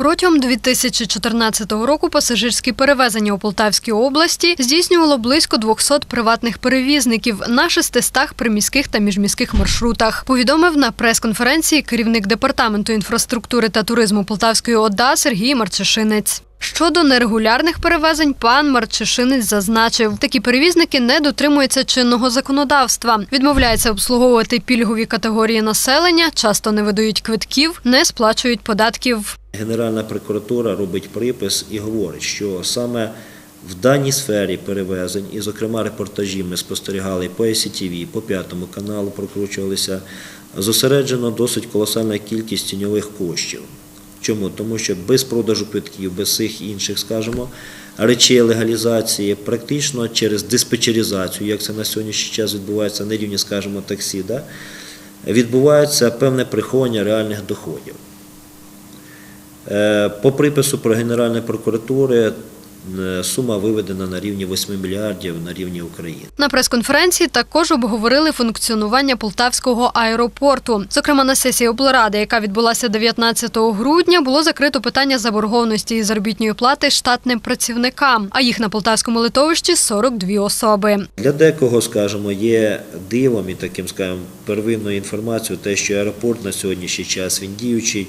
Протягом 2014 року пасажирські перевезення у Полтавській області здійснювало близько 200 приватних перевізників на 600 приміських та міжміських маршрутах. Повідомив на прес-конференції керівник департаменту інфраструктури та туризму Полтавської ОДА Сергій Марчишинець. Щодо нерегулярних перевезень, пан Марчишинець зазначив, такі перевізники не дотримуються чинного законодавства, відмовляються обслуговувати пільгові категорії населення, часто не видають квитків, не сплачують податків. Генеральна прокуратура робить припис і говорить, що саме в даній сфері перевезень, і, зокрема, репортажі ми спостерігали по ICTV, по п'ятому каналу прокручувалися, зосереджено досить колосальна кількість тіньових коштів. Чому? Тому що без продажу квитків, без всіх інших, скажімо, речей легалізації, практично через диспетчеризацію, як це на сьогоднішній час відбувається на рівні, скажімо, таксі, да, відбувається певне приховання реальних доходів. Е, По припису про Генеральної прокуратури е, сума виведена на рівні 8 мільярдів на рівні України. На прес-конференції також обговорили функціонування Полтавського аеропорту. Зокрема, на сесії облради, яка відбулася 19 грудня, було закрито питання заборгованості і заробітної плати штатним працівникам, а їх на полтавському литовищі 42 особи. Для декого, скажімо, є дивом і таким, скажімо, первинною інформацією, те, що аеропорт на сьогоднішній час він діючий.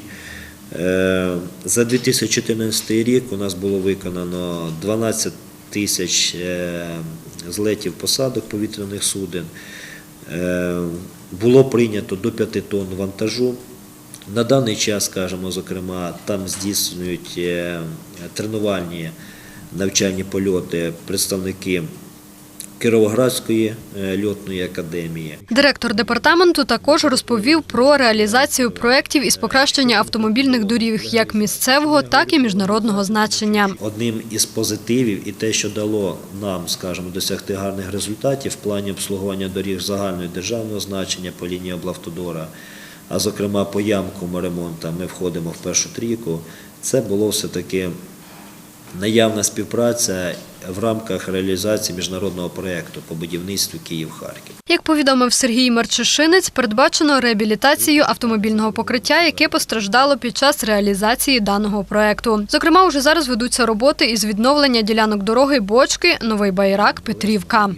Е, За 2014 рік у нас було виконано 12 тисяч е, злетів посадок повітряних суден. Е, Було прийнято до 5 тонн вантажу. На даний час, скажімо, зокрема, там здійснюють тренувальні навчальні польоти представники Кіровоградської е, льотної академії. Директор департаменту також розповів про реалізацію проєктів із покращення автомобільних доріг як місцевого, так і міжнародного значення. Одним із позитивів і те, що дало нам, скажімо, досягти гарних результатів в плані обслуговування доріг загального і державного значення по лінії облавтодора, а зокрема по ямкам ремонту ми входимо в першу трійку, це було все-таки наявна співпраця в рамках реалізації міжнародного проєкту по будівництву Київ-Харків. Як повідомив Сергій Марчишинець, передбачено реабілітацію автомобільного покриття, яке постраждало під час реалізації даного проєкту. Зокрема, уже зараз ведуться роботи із відновлення ділянок дороги Бочки, Новий Байрак, Петрівка.